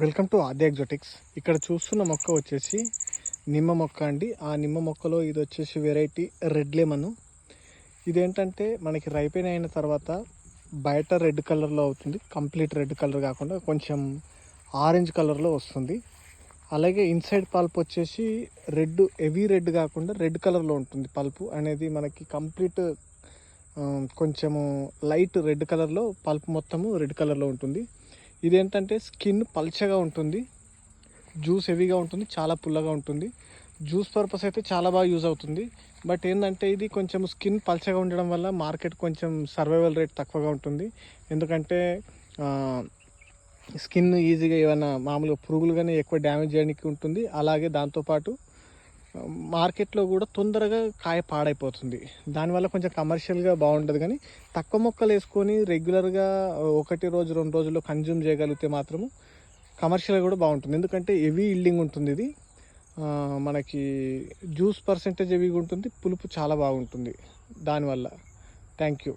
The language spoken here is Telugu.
వెల్కమ్ టు ఆది ఎగ్జోటిక్స్. ఇక్కడ చూస్తున్న మొక్క వచ్చేసి నిమ్మ మొక్క అండి. ఆ నిమ్మ మొక్కలో ఇది వచ్చేసి వెరైటీ రెడ్ లెమన్. ఇదేంటంటే మనకి రైపెన్ అయిన తర్వాత బయట రెడ్ కలర్లో అవుతుంది. కంప్లీట్ రెడ్ కలర్ కాకుండా కొంచెం ఆరెంజ్ కలర్లో వస్తుంది. అలాగే ఇన్సైడ్ పల్ప్ వచ్చేసి రెడ్ హెవీ రెడ్ కాకుండా రెడ్ కలర్లో ఉంటుంది పల్పు అనేది మనకి కంప్లీట్ కొంచెము లైట్ రెడ్ కలర్లో పల్ప్ మొత్తము రెడ్ కలర్లో ఉంటుంది. ఇదేంటంటే స్కిన్ పల్చగా ఉంటుంది జ్యూస్ హెవీగా ఉంటుంది చాలా పుల్లగా ఉంటుంది. జ్యూస్ పర్పస్ అయితే చాలా బాగా యూజ్ అవుతుంది. బట్ ఏంటంటే ఇది కొంచెం స్కిన్ పల్చగా ఉండడం వల్ల మార్కెట్ కొంచెం సర్వైవల్ రేట్ తక్కువగా ఉంటుంది. ఎందుకంటే స్కిన్ ఈజీగా ఏమైనా మామూలుగా పురుగులు కానీ ఎక్కువ డ్యామేజ్ చేయడానికి ఉంటుంది. అలాగే దాంతోపాటు మార్కెట్లో కూడా తొందరగా కాయ పాడైపోతుంది. దానివల్ల కొంచెం కమర్షియల్గా బాగుంటుంది కానీ తక్కువ మొక్కలు వేసుకొని రెగ్యులర్గా ఒకటి రోజు రెండు రోజుల్లో కన్జ్యూమ్ చేయగలిగితే మాత్రము కమర్షియల్గా కూడా బాగుంటుంది. ఎందుకంటే హెవీ ఇల్డింగ్ ఉంటుంది ఇది. మనకి జ్యూస్ పర్సెంటేజ్ హెవీగా ఉంటుంది. పులుపు చాలా బాగుంటుంది. దానివల్ల. Thank you.